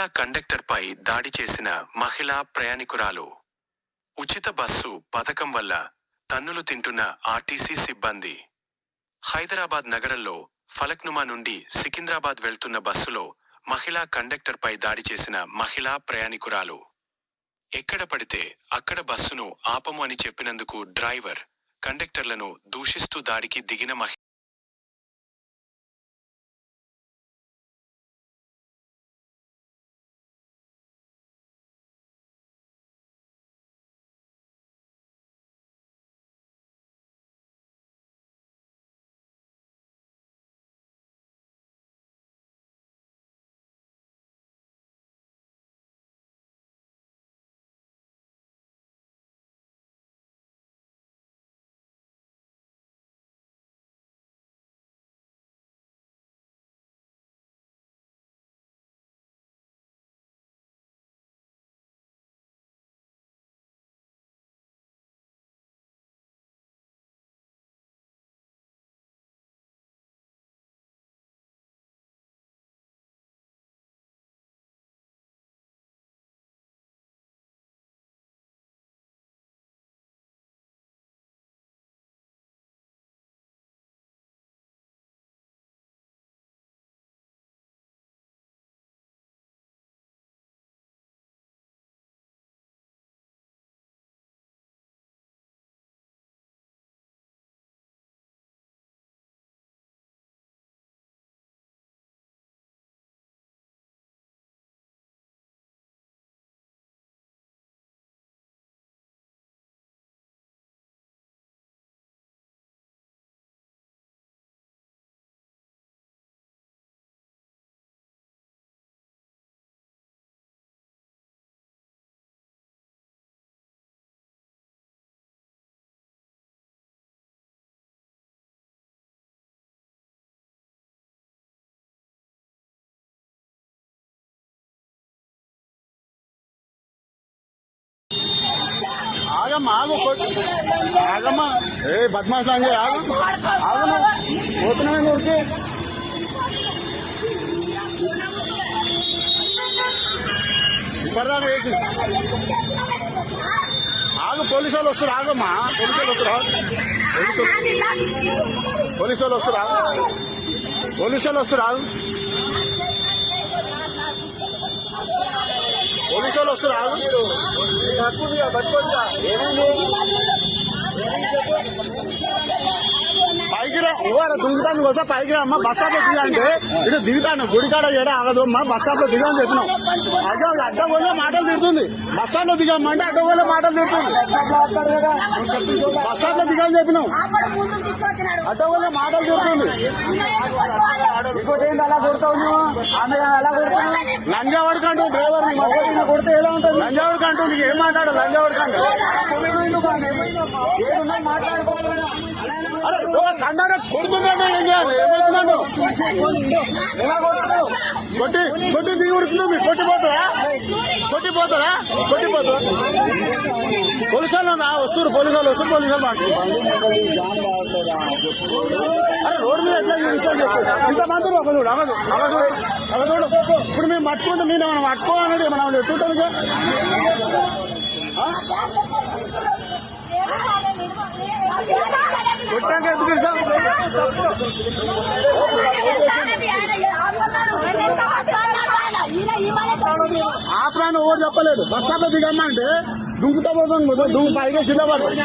మహిళా కండక్టర్పై దాడి చేసిన మహిళా ప్రయాణికురాలు. ఉచిత బస్సు పథకం వల్ల తన్నులు తింటున్న ఆర్టీసీ సిబ్బంది. హైదరాబాద్ నగరంలో ఫలక్నుమా నుండి సికింద్రాబాద్ వెళ్తున్న బస్సులో మహిళా కండక్టర్పై దాడి చేసిన మహిళా ప్రయాణికురాలు. ఎక్కడ పడితే అక్కడ బస్సును ఆపము అని చెప్పినందుకు డ్రైవర్ కండక్టర్లను దూషిస్తూ దాడికి దిగిన మహి ఆగమ్మా ఆగు ఆగమ్మా. ఏ బద్మాష్ లాంటి ఆగు. ఆగమ్మా పోతున్నాను ఊరికి ఇప్పటిదాకా వేసి ఆగు పోలీసు వాళ్ళు వస్తారు ఆగమ్మా. పోలీసు వాళ్ళు వస్తారు పోలీసు వాళ్ళు- వస్తారు పోలీసు వాళ్ళు వస్తారు పోలీసు వాళ్ళు వస్తారు ఆగు. పైకి రా ఓ కోసం పైకి రా అమ్మ బస్ స్టాప్లో దిగా ఇటు దిగుతాను గుడికాడ ఏడా ఆగదు అమ్మ బస్ స్టాప్లో దిగా అని చెప్పినాం అడ్డ అడ్డ పోలే మాటలు తిడుతుంది. బస్ స్టాండ్లో దిగమ్మంటే అడ్డ పోలే మాటలు తిడుతుంది. బస్ స్టాప్లో దిగా అని చెప్పినాం. అడ్డ పోలే మాటలు తిడుతుంది. ఇంకోటి ఏంటి అలా కొడతావు ఆమె అలా కొడుతున్నావు లంజావాడికి అంటూ డ్రైవర్ని మొత్తం కొడితే ఎలా ఉంటుంది లంజావాడికి అంటూ నీకు ఏం మాట్లాడు లంజావాడికి ఏం చేయాలి కొట్టి కొట్టి దిగి కొట్టిపోతుందా కొట్టిపోతుందా కొట్టిపోతుందా పోలీసు నా వస్తారు పోలీసు వాళ్ళు వస్తారు పోలీసు మాకు అరే రోడ్డు మీద ఎట్లా ఇన్స్టాల్ చేస్తారు ఇంతమంది ఒక చూడు అవదు అవదు ఇప్పుడు మేము పట్టుకుంటే మీరు మనం పట్టుకోవాలని మనం ఎట్టుంటుంది కొట్టాక ఎందుకు ఆ ప్రాణం ఎవరు చెప్పలేదు. బస్ స్టాప్లో దిగమ్మంటే దుంకుతా పోతుంది దుంకు పైగా కింద పడుతుంది